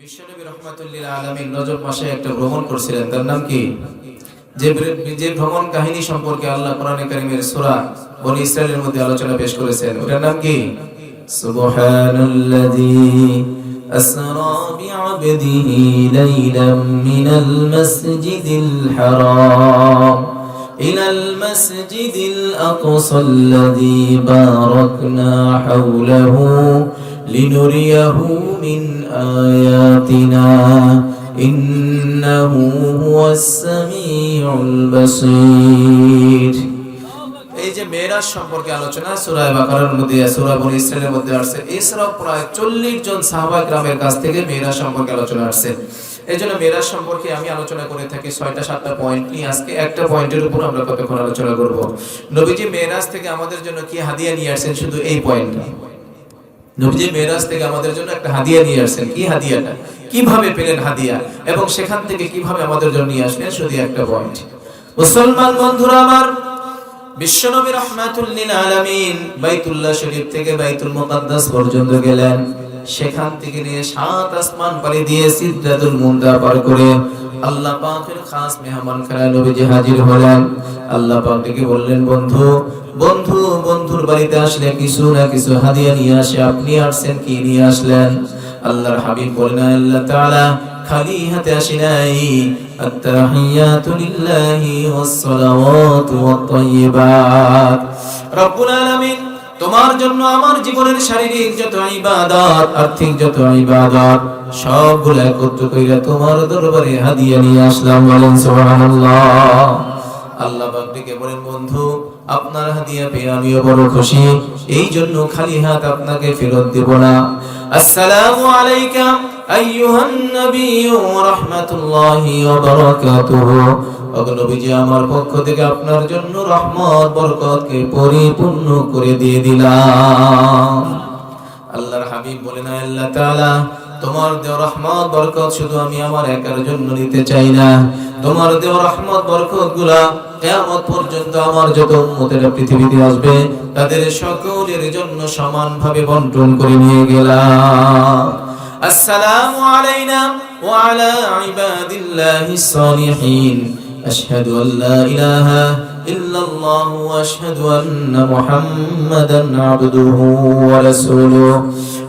বিশ্বনবী রহমাতুল্লিল আলমী রজব মাসে একটা ভ্রমণ করছিলেন তার নাম কি যে যে ভ্রমণ কাহিনী সম্পর্কে আল্লাহ কোরআনে কারিমের সূরা বনি ইসরাইলের মধ্যে আলোচনা পেশ করেছেন ওটার নাম কি সুবহানাল্লাযী أسرى بعبده ليلا من المسجد الحرام إلى المسجد الأقصى الذي باركنا حوله لنريه من آياتنا إنه هو السميع البصير এই যে মেয়েরাজ সম্পর্কে আলোচনা সূরা বাকারার মধ্যে সূরা বনি ইসরাইলের মধ্যে আসছে এছাড়াও প্রায় 40 জন সাহাবা গ্রামের কাছ থেকে মেয়েরাজ সম্পর্কে আলোচনা আসছে এই জন্য মেয়েরাজ সম্পর্কে আমি আলোচনা করে থাকি ছয়টা সাতটা পয়েন্ট নিয়ে আজকে একটা পয়েন্টের উপর আমরা কতক্ষণ আলোচনা করব নবীজি মেয়েরাজ থেকে আমাদের জন্য কি হাদিয়া নিয়ে আসছেন শুধু এই পয়েন্টটা নবীজি মেরাজ থেকে আমাদের জন্য একটা হাদিয়া নিয়ে আসছেন। কি হাদিয়াটা? কীভাবে পেলেন হাদিয়া? এবং সেখান থেকে কীভাবে আমাদের জন্য নিয়ে আসলেন? শুধু একটা পয়েন্ট মুসলমান বন্ধুরা আমার, বিশ্বনবী রহমাতুল্লিল আলামিন বাইতুল্লাহ শরীফ থেকে বাইতুল মুকাদ্দাস পর্যন্ত গেলেন। সেখান থেকে নিয়ে সাত আসমান পাড়ি দিয়ে সিদরাতুল মুনতা পার করে আল্লাহ পাকের খাস মেহমান খানায় নবীজি হাজির হলেন। আল্লাহ পাক ডেকে বললেন, বন্ধু বন্ধু, বন্ধুর বাড়িতে আসলে কিছু না কিছু হাদিয়া নিয়ে আসে। আপনি আসছেন কি নিয়ে আসলেন? আল্লাহর হাবিব বললেন আল্লাহ তাআলা খালি হাতে আসি নাই। আত্তাহিয়াতু লিল্লাহি ওয়াস সালাওয়াতু ওয়াত তাইয়্যিবাত। রব্বুল আলামিন তোমার জন্য আমার জীবনের শারীরিক যত ইবাদত, আর্থিক যত ইবাদত, সবগুলো একত্র কইরা তোমার দরবারে হাদিয়া নিয়ে আসলাম বলেন সুবহানাল্লাহ। আল্লাহ বাকটিকে বলেন, বন্ধু, আপনার হাদিয়া পেয়ে আমিও বড় খুশি। এই জন্য খালি হাত আপনাকে ফেরত দেব না। আসসালামু আলাইকা আইয়ুহান নবিয়্যু ওয়া রাহমাতুল্লাহি ওয়া বারাকাতুহু। আমার পক্ষ থেকে আপনার জন্য রহমত, বরকতকে পরিপূর্ণ করে দিয়ে দিলাম। আল্লাহর হাবিব বলেন আল্লাহ তাআলা, তোমার দেও রহমত, বরকত শুধু আমি আমার একার জন্য নিতে চাই না। তোমার দেও রহমত বরকতগুলা কেয়ামত পর্যন্ত আমার যত উম্মতেরা পৃথিবীতে আসবে, তাদের সকলের জন্য সমানভাবে বন্টন করে নিয়ে গেলাম। আসসালামু আলাইনা ওয়া আলা ইবাদিল্লাহিস أشهد أن لا إله إلا الله وأشهد أن محمدا عبده ورسوله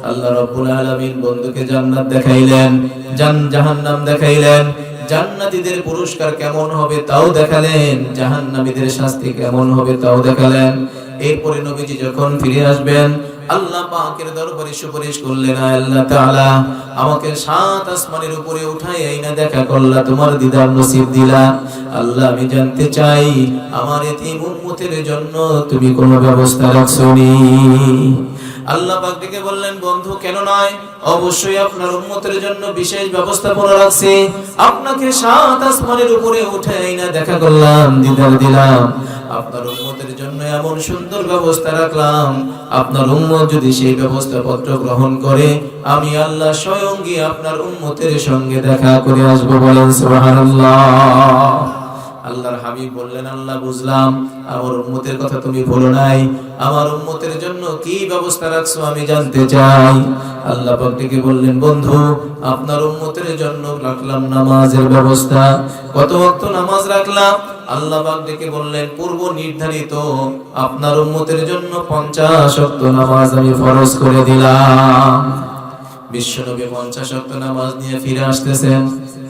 আল্লাহ রব্বুল আলামিন বন্ধুকে জান্নাত দেখাইলেন জান জাহান্নাম দেখাইলেন জান্নাতীদের পুরস্কার কেমন হবে তাও দেখালেন জাহান্নামীদের শাস্তি কেমন হবে তাও দেখালেন এরপরে নবীজি যখন ফিরে আসবেন আল্লাহ পাকের দরবারে সুপারিশ করলেন আল্লাহ তাআলা, আমাকে সাত আসমানের উপরে উঠাই এই না দেখা করলা, তোমার দিদার নসিব দিলা। আল্লাহ, আমি জানতে চাই, আমার এতিম উম্মতের জন্য তুমি কোনো ব্যবস্থা রাখছনি। আল্লাহ পাক ডেকে বললেন, বন্ধু, কেন নয়? অবশ্যই আপনার উম্মতের জন্য বিশেষ ব্যবস্থাপনা রাখছি। আপনাকে সাত আসমানের উপরে উঠে এই না দেখা করলাম, দিদার দিলাম। আপনার উন্মতের জন্য এমন সুন্দর ব্যবস্থা রাখলাম। আপনার উন্মত যদি সেই ব্যবস্থা পত্র গ্রহণ করে, আমি আল্লাহ স্বয়ং গিয়ে আপনার উন্মতের সঙ্গে দেখা করে আসব বলেন আল্লাহর হাবিব বললেন, আল্লাহ বুঝলাম, আমার উম্মতের কথা তুমি বলো নাই। আমার উম্মতের জন্য কি ব্যবস্থা রাখছো আমি জানতে চাই। আল্লাহ পাক ডেকে বললেন, বন্ধু, আপনার উম্মতের জন্য রাখলাম নামাজের ব্যবস্থা। কত ওয়াক্ত নামাজ রাখলাম? আল্লাহ বললেন, পূর্ব নির্ধারিত, আপনার জন্য 50 ওয়াক্ত নামাজ আমি ফরজ করে দিলাম। বিশ্বনবী নামাজ নিয়ে ফিরে আসতেছেন।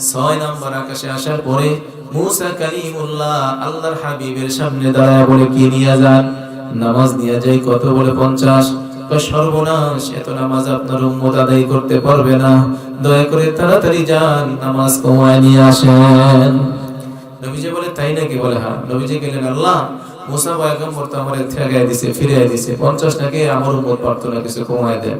ছয় আকাশে আসার পরে মুসা কালিমুল্লাহ আল্লাহর হাবিবের সামনে বলে, কি নিয়ে যান? নামাজ নিয়ে যাই কত বলে পঞ্চাশ? সর্বনাশ, এত নামাজ আপনার আদায় করতে পারবে না। দয়া করে তাড়াতাড়ি যান, নামাজ কমায় নিয়ে আসেন। নবীজি বলে, তাই নাকি? বলে হ্যাঁ। নবীজি গেলেন আল্লাহ, মুসা পয়গম্বর তো আমার ঠেকায় দিছে, ফিরিয়ে দিছে। পঞ্চাশ টাকে আমার উম্মত পারতো না কিছু কমায় দেন।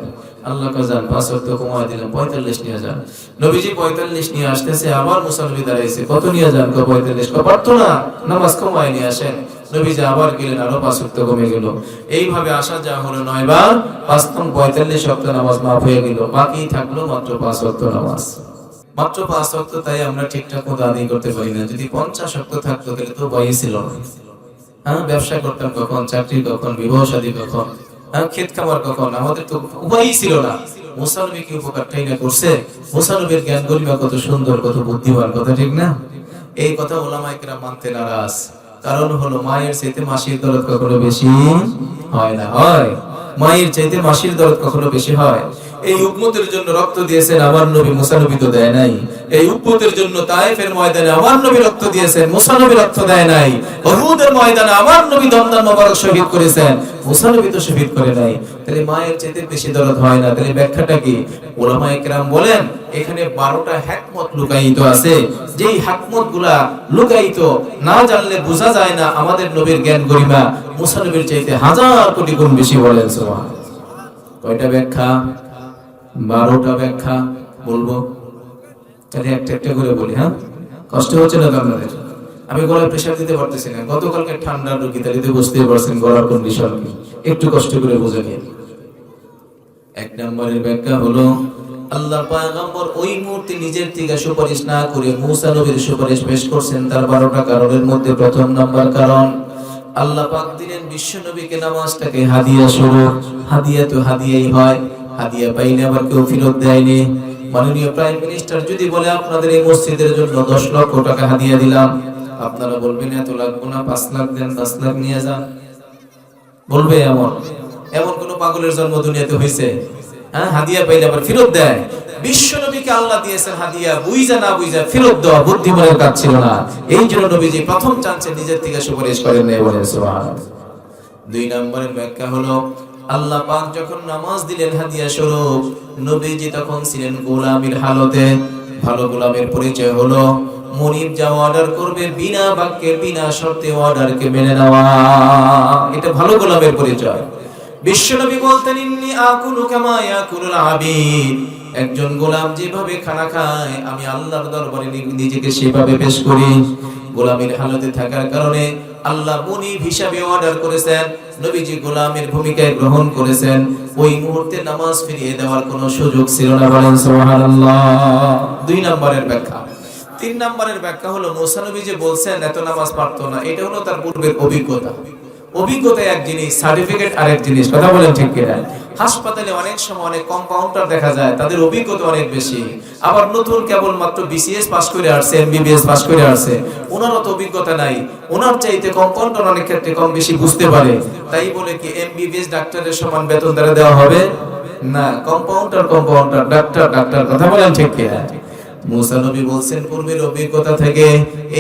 আল্লাহ কা যান, পাঁচ ওয়াক্ত কমায় দিলাম, পঁয়তাল্লিশ নিয়ে যান। নবীজি পঁয়তাল্লিশ নিয়ে আসতেছে, আবার মুসলমান দাঁড়াইছে। কত নিয়ে যান কো পঁয়তাল্লিশ? কো পারতো না নামাজ কমায় নিয়ে আসেন। নবীজি আবার গেলেন, আরও পাঁচ ওয়াক্ত কমে গেল। এইভাবে আসা যা হলো নয় বার পাঁচ পঁয়তাল্লিশ ওয়াক্ত নামাজ মাফ হয়ে গেল। বাকি থাকল মাত্র পাঁচ ওয়াক্ত নামাজ। মাত্র পাঁচ ওয়াক্ত তাই আমরা ঠিকঠাক মতো আদায় করতে পারি না। যদি পঞ্চাশ ওয়াক্ত থাকতো, তাহলে তো ছিল হ্যাঁ ব্যবসা করতাম কখন, চাকরি কখন, বিবাহ শাদী কখন হ্যাঁ ক্ষেত কখন, আমাদের তো উপায়ই ছিল না। কি উপকারটাই না করছে? জ্ঞান গরিমা কত সুন্দর, কত বুদ্ধিমান, কথা ঠিক না? এই কথা কেরাম মানতে নারাজ। কারণ হলো মায়ের চাইতে মাসির দরদ কখনো বেশি হয় না, হয়। মায়ের চাইতে মাসির দরদ কখনো বেশি হয়। এই উম্মতের জন্য রক্ত দিয়েছেন, আমার নবী মুসা নবী তো দেয় নাই। এই উম্মতের জন্য তায়েফের ময়দানে আমার নবী রক্ত দিয়েছেন, মুসা নবী রক্ত দেয় নাই। উহুদের ময়দানে আমার নবী দমদান মোবারক শহীদ করেছেন তো শহীদ করে নাই। তাহলে মায়ের চাইতে বেশি দরদ হয় না, তাহলে ব্যাখ্যাটা কি? বলেন, এখানে 12টা হিকমত লুকায়িত আছে। যেই হিকমতগুলা লুকায়িত, না জানলে বোঝা যায় না আমাদের নবীর জ্ঞান গরিমা। মুসা নবীর চাইতে হাজার কোটি গুণ বেশি বলেন সুবহান কয়টা ব্যাখ্যা? বারোটা ব্যাখ্যা বলব। একটা একটা করে বলি হ্যাঁ? কষ্ট হচ্ছে না আপনাদের? আমি গলায় প্রেশার দিতে পারতেছি না। গতকালকে ঠান্ডা রোগী তালিতে বুঝতে পারছেন গলার কন্ডিশন একটু কষ্ট করে বুঝে নিন। এক নম্বরের ব্যাখ্যা হলো পয়গম্বর ওই মুহূর্তে নিজের থেকে সুপারিশ না করে মুসা নবীর সুপারিশ পেশ করছেন। তার বারোটা কারণের মধ্যে প্রথম নাম্বার কারণ, আল্লাহ পাক দিলেন বিশ্ব নবীকে নামাজটাকে হাদিয়া স্বরূপ। হাদিয়া তো হাদিয়াই হয়। হাদিয়া পাইলে আবার কেউ ফেরত দেয়নি। মাননীয় প্রাইম মিনিস্টার যদি বলে, আপনাদের এই মসজিদের জন্য দশ লক্ষ টাকা হাদিয়া দিলাম। আপনারা বলবেন, এত লাগবো না, পাঁচ লাখ দেন দশ লাখ নিয়ে যান। বলবে এমন। এমন কোন পাগলের জন্ম দুনিয়াতে হয়েছে হ্যাঁ হাদিয়া পাইলে আবার ফেরত দেয়। বিশ্ব নবীকে আল্লাহ দিয়েছেন হাদিয়া, বুইজা না বুইজা ফেরত দেওয়া বুদ্ধিমানের কাজ ছিল না। এই জন্য প্রথম নিজের থেকে সুপারিশ করেন দুই নম্বরের ব্যাখ্যা হলো আল্লাহ পাক যখন নামাজ দিলেন হাদিয়া স্বরূপ, নবীজি তখন ছিলেন গোলামের হালতে। ভালো গোলামের পরিচয় হলো, মনিব যা অর্ডার করবে বিনা বাক্যে, বিনা শর্তে অর্ডারকে মেনে নেওয়া। এটা ভালো গোলামের পরিচয়। বিশ্বনবী বলতেন, ইন্নি আকুলু কামা ইয়াকুলুল আবিদ। একজন গোলাম যেভাবে খানা খায়, আমি আল্লাহর দরবারে নিজেকে সেভাবে পেশ করি। গোলামের হালতে থাকার কারণে আল্লাহ মুনিব হিসাবে অর্ডার করেছেন, নবীজি গোলামের ভূমিকায় গ্রহণ করেছেন। ওই মুহূর্তে নামাজ ফিরিয়ে দেওয়ার কোনো সুযোগ ছিল না বলেন সুবহানাল্লাহ। দুই নম্বরের ব্যাখ্যা। তিন নম্বরের ব্যাখ্যা হলো, মুসা নবী যে বলছেন, এত নামাজ পারতো না, এটা হলো তার পূর্বের অভিজ্ঞতা। অভিজ্ঞতা এক জিনিস সার্টিফিকেট আরেক জিনিস, কথা বলেন ঠিক কিনা? হাসপাতালে অনেক সময় অনেক কম্পাউন্ডার দেখা যায়, তাদের অভিজ্ঞতা অনেক বেশি। আবার নতুন কেবল মাত্র বিসিএস পাস করে আসছে এমবিবিএস পাস করে আসছে। ওনার অত অভিজ্ঞতা নাই। ওনার চাইতে কম্পাউন্ডার অনেক ক্ষেত্রে কম বেশি বুঝতে পারে। তাই বলে কি এমবিবিএস ডাক্তারের সমান বেতন তারা দেওয়া হবে? না কম্পাউন্ডার কম্পাউন্ডার ডাক্তার ডাক্তার কথা বলেন ঠিক কিনা? মুসা নবী বলছেন, পূর্বের অভিজ্ঞতা থেকে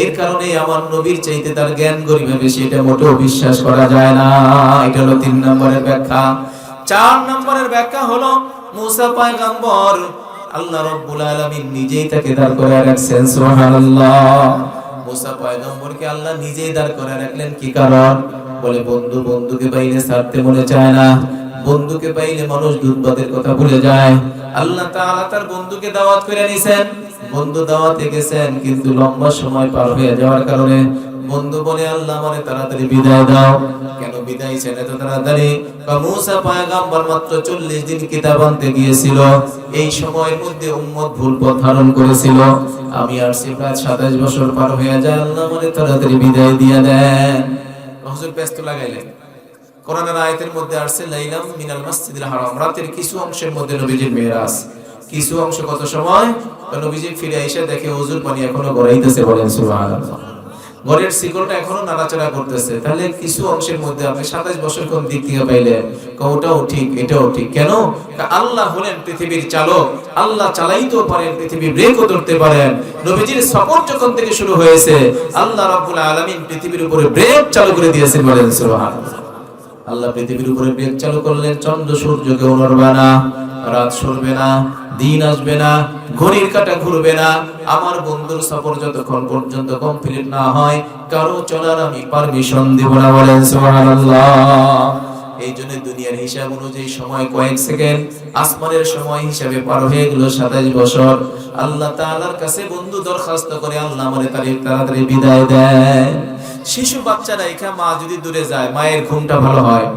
এর কারণে আমার নবীর চাইতে তার জ্ঞান বেশি, এটা মোটেও বিশ্বাস করা যায় না। এটা হলো তিন নম্বরের ব্যাখ্যা। চার নম্বরের ব্যাখ্যা হলো, মুসা আল্লাহ রাব্বুল আলামিন নিজেই তাকে দাঁড় করে রাখছেন, সুবহানাল্লাহ। মুসা আল্লাহ নিজেই দাঁড় করে রাখলেন, কি কারণ? বলে, বন্ধু, বন্ধুকে পাইলে ছাড়তে মনে চায় না, বন্ধুকে পাইলে মানুষ দুর্বাদের কথা ভুলে যায়। আল্লাহ তাআলা তার বন্ধুকে দাওয়াত করে নিছেন। বন্ধু দাওয়াতে গেছেন, কিন্তু লম্বা সময় পার হয়ে যাওয়ার কারণে বন্ধু বলে, আল্লাহ মানে তাড়াতাড়ি বিদায় দাও। কেন বিদায় ছেড়ে এত তাড়াতাড়ি? কা মূসা পয়গম্বর মাত্র 40 দিন কিতাব আনতে গিয়েছিল। এই সময়ের মধ্যে উম্মত ভুল পথ ধারণ করেছিল। আমি আর সে প্রায় 27 বছর পার হয়ে যায়, আল্লাহ মানে তাড়াতাড়ি বিদায় দিয়ে দেন। হুজুর ব্যস্ত লাগাইলেন। কোরআনের আয়াতের মধ্যে আসছে, লাইলাম মিনাল মাসজিদিল হারাম। রাতের কিছু অংশের মধ্যে নবীজির কিছু অংশ কত সময়? নবীজি ফিরে এসে দেখে পানি এখনও গড়াইতেছে, বলেন, সুবহানাল্লাহ। এখনও নাড়াচাড়া করতেছে। তাহলে কিছু অংশের মধ্যে আপনি সাতাশ বছর কোন দিক থেকে ওটাও ঠিক, এটাও ঠিক। কেন? আল্লাহ হলেন পৃথিবীর চালক। আল্লাহ চালাইতেও পারেন, পৃথিবী ব্রেকও ধরতে পারেন। নবীজির সফর যখন থেকে শুরু হয়েছে, আল্লাহ রাব্বুল আলামিন পৃথিবীর উপরে ব্রেক চালু করে দিয়েছেন, বলেন, সুবহানাল্লাহ। আল্লাহ পৃথিবীর উপরে ব্রেক চালু করলেন, চন্দ্র সূর্যকে নড়বে না, রাত সরবে না, দিন আসবে না, ঘড়ির কাটা ঘুরবে না, আমার বন্ধুর সফর যতক্ষণ পর্যন্ত কমপ্লিট না হয়, কারও চলার আমি পারমিশন দিব না বলেন, সুবহানাল্লাহ। এই জন্য দুনিয়ার হিসাব অনুযায়ী সময় কয়েক সেকেন্ড, আসমানের সময় হিসাবে পার হয়ে গেল সাতাশ বছর। আল্লাহ তাআলার কাছে বন্ধু দরখাস্ত করে আল্লাহ আমারে তারিখ তাড়াতাড়ি বিদায় দেয় শিশু বাচ্চারা একা মা যদি দূরে যায়, মায়ের ঘুমটা ভালো হয়,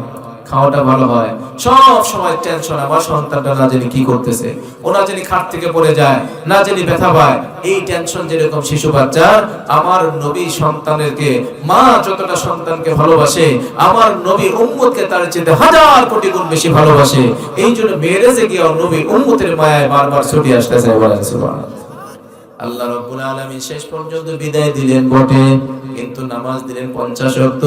খাওয়াটা ভালো হয়, সব সময় টেনশন আমার সন্তানটা না জানি কি করতেছে, ও না জানি খাট থেকে পড়ে যায়, না জানি ব্যথা পায়, এই টেনশন যেরকম শিশু বাচ্চার আমার নবী সন্তানেরকে মা যতটা সন্তানকে ভালোবাসে, আমার নবী উম্মতকে তার চেয়ে হাজার কোটি গুণ বেশি ভালোবাসে, এই জন্য মেরেজে গিয়ে নবী উম্মতের মায়ায় বারবার ছুটি আসতেছে আল্লাহ রাব্বুল আলামিন শেষ পর্যন্ত বিদায় দিলেন বটে। কিন্তু নামাজ দিলেন 50 ওয়াক্ত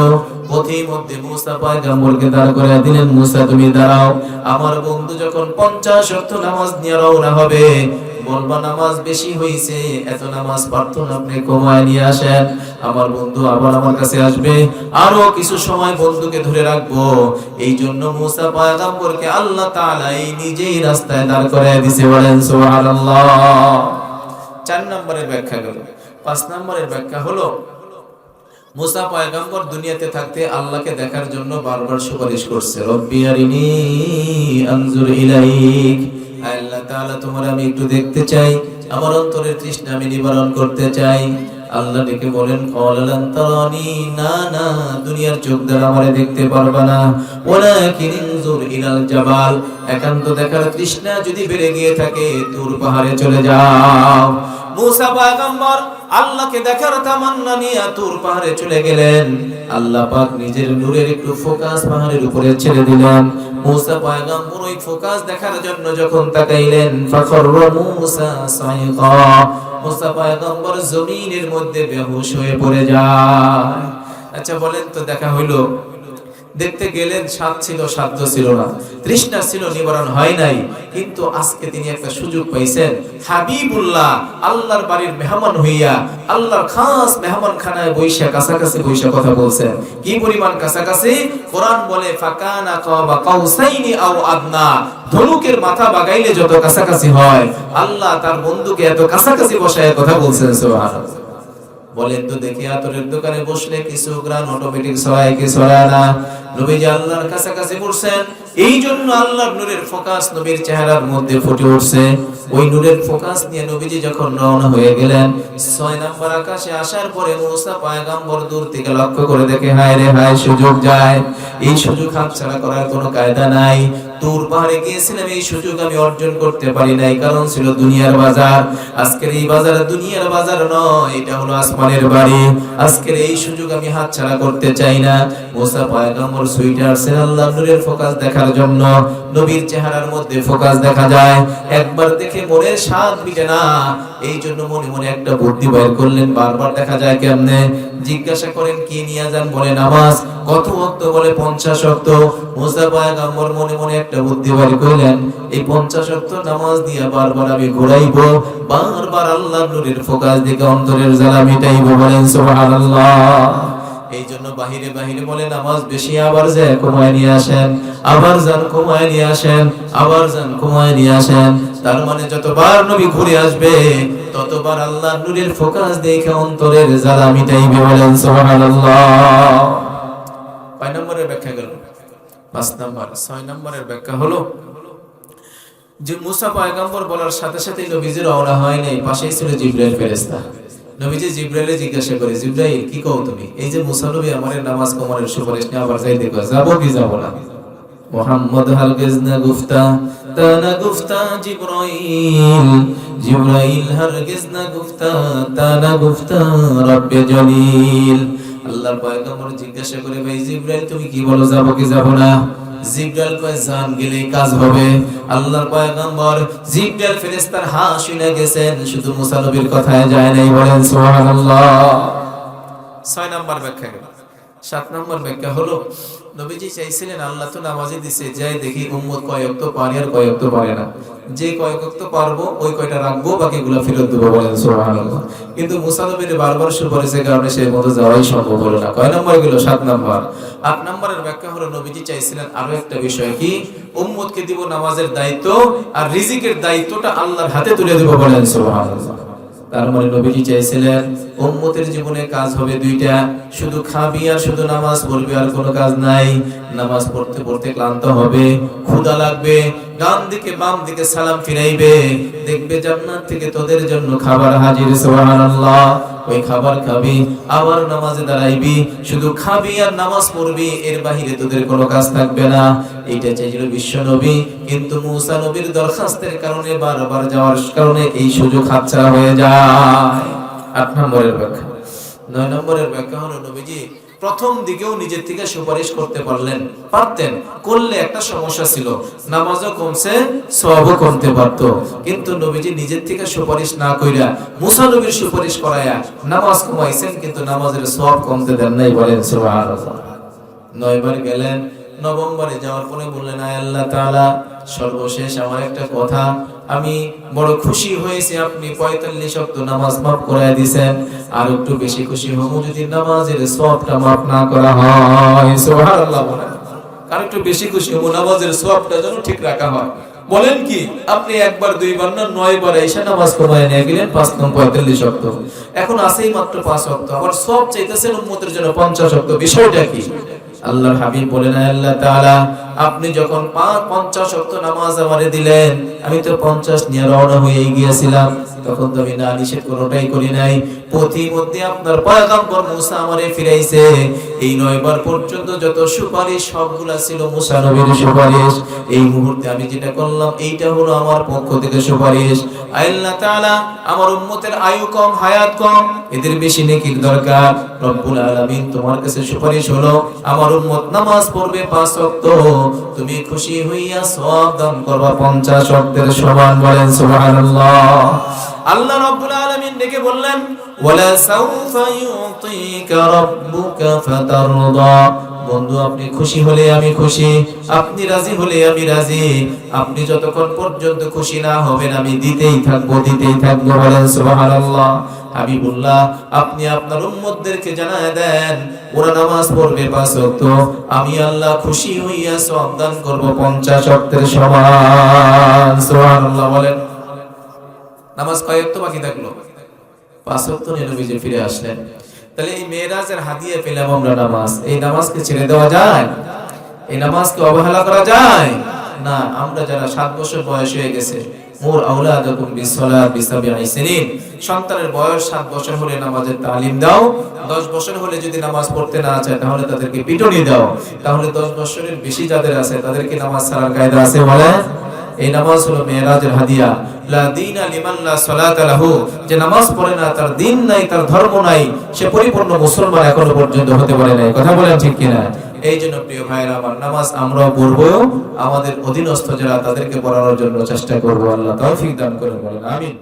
পথের মধ্যে মুসা পয়গম্বরকে দাঁড় করে দিলেন, মুসা, তুমি দাঁড়াও। আমার বন্ধু যখন 50 ওয়াক্ত নামাজ নিয়ে রওনা হবে এই জন্য আল্লাহ নিজেই রাস্তায় দাঁড় করায় দিছে, বলেন চার নম্বরের ব্যাখ্যা গেল। পাঁচ নম্বরের ব্যাখ্যা হলো মুসা পয়গম্বর দুনিয়াতে থাকতে আল্লাহকে দেখার জন্য বারবার সুপারিশ করছে তোমার আমি একটু দেখতে চাই, আমার অন্তরের তৃষ্ণা আমি নিবারণ করতে চাই। আল্লাহ ডেকে বলেন, কলালান না না, দুনিয়ার চোখ দ্বারা আমারে দেখতে পারবা না। ওয়ালাকিন ইনজুর ইলাল জাবাল। একান্ত দেখার তৃষ্ণা যদি বেড়ে গিয়ে থাকে, দূর পাহাড়ে চলে যাও। মুসা পয়গম্বর আল্লাহকে দেখার তামান্না নিয়ে তুর পাহাড়ে চলে গেলেন। আল্লাহ পাক নিজের নূরের একটু ফোকাস পাহাড়ের উপরে ছেড়ে দিলেন। মুসা পয়গম্বর ওই ফোকাস দেখার জন্য যখন তাকাইলেন মুসা সাইকা মুসা পয়গম্বর জমিনের মধ্যে বেহুশ হয়ে পড়ে যায়। আচ্ছা বলেন তো, দেখা হইল? দেখতে গেলেন স্বাদ ছিল সাধ্য ছিল না। তৃষ্ণা ছিল, নিবারণ হয় নাই। কিন্তু আজকে তিনি একটা সুযোগ পাইছেন। হাবিবুল্লাহ, আল্লাহর বাড়ির মেহমান হইয়া আল্লাহর খাস মেহমান খানায় বৈশা কাছাকাছি বৈশা কথা বলছেন। কি পরিমাণ কাছাকাছি? কোরআন বলে, ফাকানা কাবা কাউসাইনি আও আদনা। ধনুকের মাথা বাগাইলে যত কাছাকাছি হয়, আল্লাহ তার বন্ধুকে এত কাছাকাছি বসায় কথা বলছেন, সুবহানাল্লাহ। বলেন তো দেখি আতরের দোকানে বসলে কিছু গ্রান অটোমেটিক সরায় কি সরায় না। নবীজি আল্লাহর কাছাকাছি পড়ছেন এই জন্য আল্লাহর নূরের ফোকাস নবীর চেহারার মধ্যে ফুটে উঠছে। ওই নূরের ফোকাস নিয়ে নবীজি যখন রওনা হয়ে গেলেন, ছয় নম্বর আকাশে আসার পরে মুসা পয়গাম্বর দূর থেকে লক্ষ্য করে দেখে, হায় রে, হায়, সুযোগ যায়। এই সুযোগ হাতছাড়া করার কোনো কায়দা নাই। দূর পাহাড়ে গিয়েছিলাম, এই সুযোগ আমি অর্জন করতে পারি নাই, কারণ ছিল দুনিয়ার বাজার। আজকের এই বাজার দুনিয়ার বাজার নয়, এটা হলো আসমানের বাড়ি। আজকের এই সুযোগ আমি হাতছাড়া করতে চাই না। মুসা পয়গাম্বর সুইটার সে আল্লাহ নূরের ফোকাস দেখার জন্য নবীর চেহারার মধ্যে ফোকাস দেখা যায়। একবার দেখে মনের স্বাদ মিটে না। এই জন্য মনে মনে একটা বুদ্ধি বের করলেন, বারবার দেখা যায় কেমনে? জিজ্ঞাসা করেন, কি নিয়ে যান? বলে, নামাজ। কত ওয়াক্ত বলে, পঞ্চাশ ওয়াক্ত মুসা পয়গাম্বর মনে মনে একটা বুদ্ধি বের করলেন এই পঞ্চাশ ওয়াক্ত নামাজ দিয়ে বারবার আমি ঘুরাইবো, বারবার আল্লাহ নূরের ফোকাস দিকে অন্তরের জ্বালা মিটাইবো বলেন এই জন্য বাহিরে বাহিরে বলে, নামাজ বেশি আবার যে কমায় নিয়ে আসেন, আবার যান কমায় নিয়ে আসেন, আবার যান কমায় নিয়ে আসেন। তার মানে যতবার নবী ঘুরে আসবে, ততবার আল্লাহ নূরের ফোকাস দেখে অন্তরের জ্বালা মিটাইবে বলেন, সুবহানাল্লাহ। কয় নম্বরের ব্যাখ্যা গেল। পাঁচ নম্বর, ছয় নম্বরের ব্যাখ্যা হলো যে মুসা পয়গম্বর বলার সাথে সাথে নবীজির রওনা হয় পাশেই ছিল জিব্রাইল ফেরেশতা। নবীজি জিব্রাইলে জিজ্ঞাসা করে, জিব্রাইল, কি কও তুমি? এই যে মুসা নবী আমাদের নামাজ কমানোর সুপারিশ নিয়ে আবার যাইতে কয়, যাব কি যাব না? মোহাম্মদ হারগিজ না গুফতা তানা গুফতা জিব্রাইল জিব্রাইল হারগিজ না গুফতা তানা গুফতা রব্বে জলিল। আল্লাহর পয়গম্বর জিজ্ঞাসা করে, ভাই জিব্রাইল, তুমি কি বলো, যাব কি যাব না? জিব্রাইল কয়, জান গেলে কাজ হবে। আল্লাহর পয়গম্বর জিব্রাইল ফেরেশতার হা শুনে গেছেন, শুধু মুসা নবীর কথায় যায় নাই বলেন, সুবহানাল্লাহ। 6 নাম্বার ব্যাখ্যা সাত নম্বর ব্যাখ্যা হলো, নবীজি চাইছিলেন আল্লাহ তো নামাজে দিছে, যাই দেখি উম্মত কয়ক্ত পারে আর কয়ক্ত পারে না। যে কয়ক্ত পারব, ওই কয়টা রাখব, বাকিগুলো ফেরত দেবো বলেন সুবহানাল্লাহ। কিন্তু মুসা নবীর বারবার সুপারিশের কারণে সেই মতো যাওয়াই সম্ভব হলো না। কয় নম্বর গেল সাত নম্বর। আট নম্বরের ব্যাখ্যা হলো, নবীজি চাইছিলেন আরও একটা বিষয় কি, উম্মতকে দিব নামাজের দায়িত্ব, আর রিজিকের দায়িত্বটা আল্লাহর হাতে তুলে দেবো বলেন সুবহানাল্লাহ। তার মানে নবীজি চাইছিলেন উম্মতের জীবনে কাজ হবে দুইটা। শুধু খাবি আর শুধু নামাজ পড়বি আর কোনো কাজ নাই। নামাজ পড়তে পড়তে ক্লান্ত হবে, ক্ষুধা লাগবে ডান দিকে বাম দিকে সালাম ফিরাইবে। দেখবে জান্নাত থেকে তোদের জন্য খাবার হাজির, সুবহানাল্লাহ। ওই খাবার খাবি, আবার নামাজে দাঁড়াইবি, শুধু খাবি আর নামাজ পড়বি, এর বাহিরে তোদের কোনো কাজ থাকবে না। এইটা চাইছিল বিশ্ব নবী, কিন্তু মুসা নবীর দরখাস্তের কারণে বারবার যাওয়ার কারণে এই সুযোগ হাতছাড়া হয়ে যায়। আট নম্বরের ব্যাখ্যা। নয় নম্বরের ব্যাখ্যা হলো নবীজি প্রথম দিকেও নিজের থেকে সুপারিশ করতে পারলেন, পারতেন, করলে একটা সমস্যা ছিল, নামাজও কমছে সবও কমতে পারত। কিন্তু নবীজি নিজের থেকে সুপারিশ না কইরা মুসা নবীর সুপারিশ করায়া নামাজ কমাইছেন, কিন্তু নামাজের সব কমতে দেন নাই বলেন সুবহানাল্লাহ। নয়বার গেলেন নভেম্বরে যাওয়ার পরে বললেন, আয় আল্লাহ তাআলা, সর্বশেষ আমার একটা কথা। আমি বড় খুশি হয়েছি, আপনি পঁয়তাল্লিশ অক্ত নামাজ মাফ করায় দিয়েছেন আর একটু বেশি খুশি হব যদি নামাজের সবটা মাফ না করা হয়। আর একটু বেশি খুশি নামাজের সবটা যেন ঠিক রাখা হয়। বলেন কি, আপনি একবার, দুইবার না নয় বার এসে নামাজ কমায় নিয়ে গেলেন পাঁচ পঁয়তাল্লিশ এখন আসেই মাত্র পাঁচ অক্ত আবার সব চাইতেছেন উম্মতের জন্য পঞ্চাশ অক্ত বিষয়টা কি? আল্লাহর হাবিব বলেন "আয় আল্লাহ তাআলা আপনি যখন পাঁচ, পঞ্চাশ অক্ত নামাজ আমারে দিলেন, আমি তো পঞ্চাশ নিয়ে রওনা হয়ে গিয়েছিলাম। তখন তো আমি না নিষেধ কোনোটাই করি নাই। আপনার মুসা আমারে ফিরাইছে। এই পর্যন্ত যত সুপারিশ ছিল মুসা নবীর সুপারিশ। এই মুহূর্তে আমি যেটা করলাম, এইটা হলো আমার পক্ষ থেকে সুপারিশ। আল্লাহ তাআলা আমার উম্মতের আয়ু কম, হায়াত কম, এদের বেশি নেকির দরকার। রব্বুল আলামিন তোমার কাছে সুপারিশ হলো, আমার উম্মত নামাজ পড়বে পাঁচ ওয়াক্ত। তুমি খুশি হইয়া সব দান করবা। 50 ওয়াক্তের সমান বলেন, সুবহানাল্লাহ। আল্লাহ রাব্বুল আলামিন ডেকে বললেন, ওয়ালা সাউফা ইউতিকা রাব্বুকা ফাতারদা। বন্ধু, আপনি খুশি হলে আমি খুশি। আপনি রাজি হলে আমি রাজি। আপনি যতক্ষণ পর্যন্ত খুশি না হবেন, আমি দিতেই থাকব দিতেই থাকব বলেন সুবহানাল্লাহ। হাবিবুল্লাহ, আপনি আপনার উম্মতদেরকে জানায় দেন, ওরা নামাজ পড়বে পাঁচ ওয়াক্ত। আমি আল্লাহ খুশি হইয়া সওয়াব দান করব 50 ওয়াক্তের সমান। সুবহানাল্লাহ বলেন। নামাজ কয় ওয়াক্ত বাকি থাকল? পাঁচ ওয়াক্ত নবীজি ফিরে আসলেন। তাহলে এই মেয়েরাজের হাদিয়ে পেলাম আমরা নামাজ। এই নামাজকে ছেড়ে দেওয়া যায়? এই নামাজকে অবহেলা করা যায়? না, আমরা যারা সাত বছর বয়স হয়ে গেছে সন্তানের বয়স সাত বছর হলে তালিম দাও, দশ বছর হলে যদি নামাজ পড়তে না তাদেরকে দাও। তাহলে দশ বছরের বেশি যাদের আছে, তাদেরকে নামাজ ছাড়ার কায়দা আছে বলে? এই নামাজ হলো মেয়েরাজের হাদিয়া। ধর্ম নাই, সে পরিপূর্ণ মুসলমান এখনও পর্যন্ত হতে নাই। কথা বলেন ঠিক এই জন্য প্রিয় নামাজ আমরাও আমাদের অধীনস্থ যারা, তাদেরকে পড়ানোর জন্য চেষ্টা করব। আল্লাহ তৌফিক দান করে বলেন, আমিন।